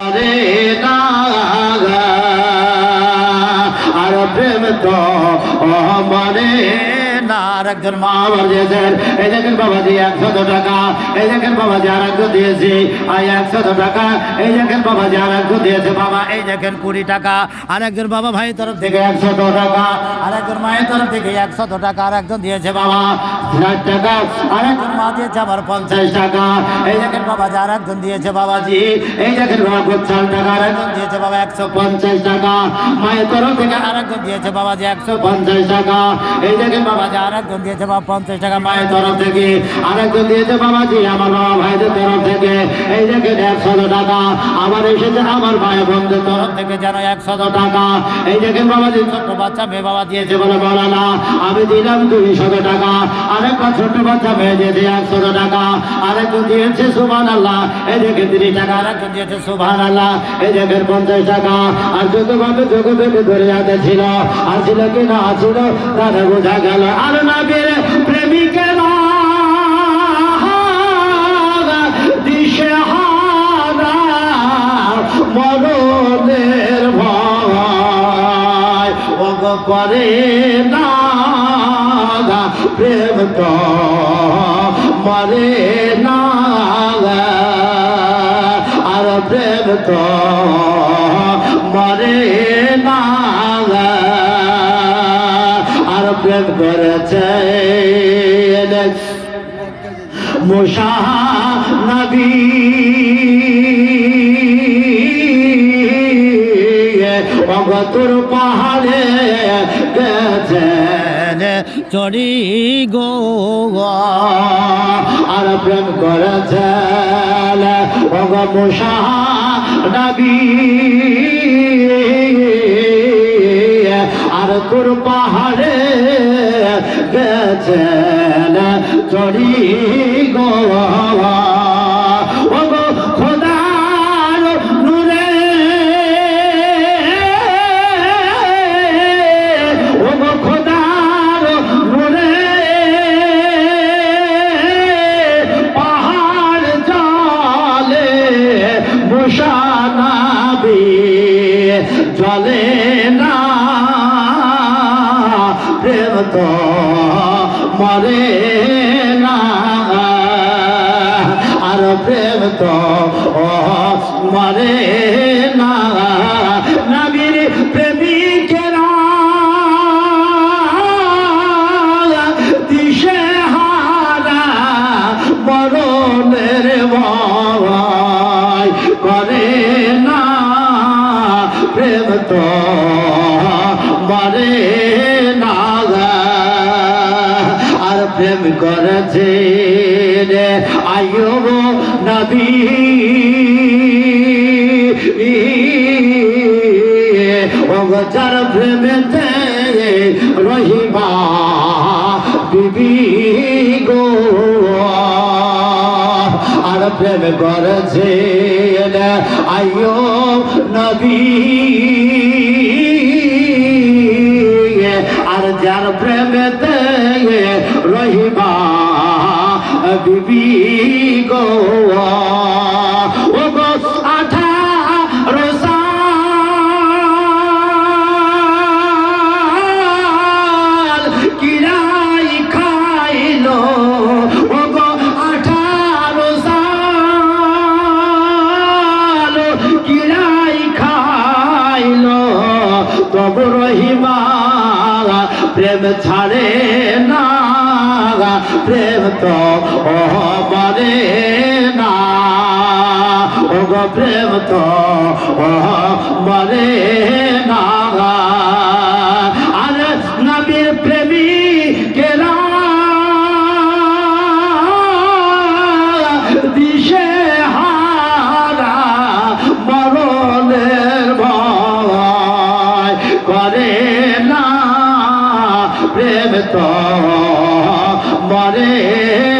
আরে প্রেম তো মানে আর একজন টাকা, এই দেখেন বাবাজি আর একজন দিয়েছি, আর একশত টাকা, এই দেখেন বাবাজি আর একজন দিয়েছে, বাবা, এই দেখেন কুড়ি টাকা। আর একজন বাবা ভাই তরফ থেকে একশত টাকা, আর একজন মায়ের তরফ থেকে একশত টাকা, আর একজন দিয়েছে বাবা। ষাট টাকা আর দিয়েছে পঞ্চাশ টাকা। এই দেখেন বাবা আর একজন দিয়েছে বাবাজি। এই দেখেন বাবা পঞ্চাশ টাকা আর দিয়েছে বাবা একশো পঞ্চাশ টাকা। মায়ের তরফ থেকে আর একজন দিয়েছে বাবাজি একশো পঞ্চাশ টাকা। এই দেখেন বাবাজি আর দিয়েছে বাবা পঞ্চাশ টাকা মায়ের তরফ থেকে। আর একজন দিয়েছে বাবাজি আমার বাবা ভাইদের তরফ থেকে। এই দেখেন একশত টাকা। আবার এসেছে আমার ভাই বোনদের তরফ থেকে যেন একশত টাকা। এই দেখেন বাবাজি ছোট্ট বাচ্চা মেয়ে বাবা দিয়েছে বলে বলে না আমি দিলাম দুইশত টাকা। আরেকটা ছোট্ট বাচ্চা মেয়ে দিয়েছে একশত টাকা। আরেকজন দিয়েছে সুবান আল্লাহ দেখেন তিরিশ টাকা, আরেকজন দিয়েছে সুবান আল্লাহ দেখেন পঞ্চাশ টাকা। আর যত ভাবে যোগ থেকে ধরে যাতে ছিল। আর ছিল কি না? বোঝা গেল। আর না বেড়ে প্রেমিকের দিশে মরণের ভয়। করে না। প্রেম তো মরে না আর প্রেম তো মরে না আর প্রেম করেছে মুসা নবী। অগতুর চড়ি গো আর প্রেম মুসা নবী। আর তোর পাহাড়ে গেছেন চড়ি গো জলে না। প্রেম তো মরে না। আর প্রেম তো মরে না। নবীর প্রেমিকেরা দিশে হারা মরণের ভয় তো মরে না আর প্রেম করেছে রে আয়ুব নবী। অগচার প্রেমেতে রহিবা বিবি গো। আর প্রেম করেছে আয়ো নবী। আর যার প্রেমেতে রহিবা বিবি গো। তবু রহিমা প্রেম ছাড়ে না প্রেম তো মানে না ও গো প্রেম তো মানে না তো মরে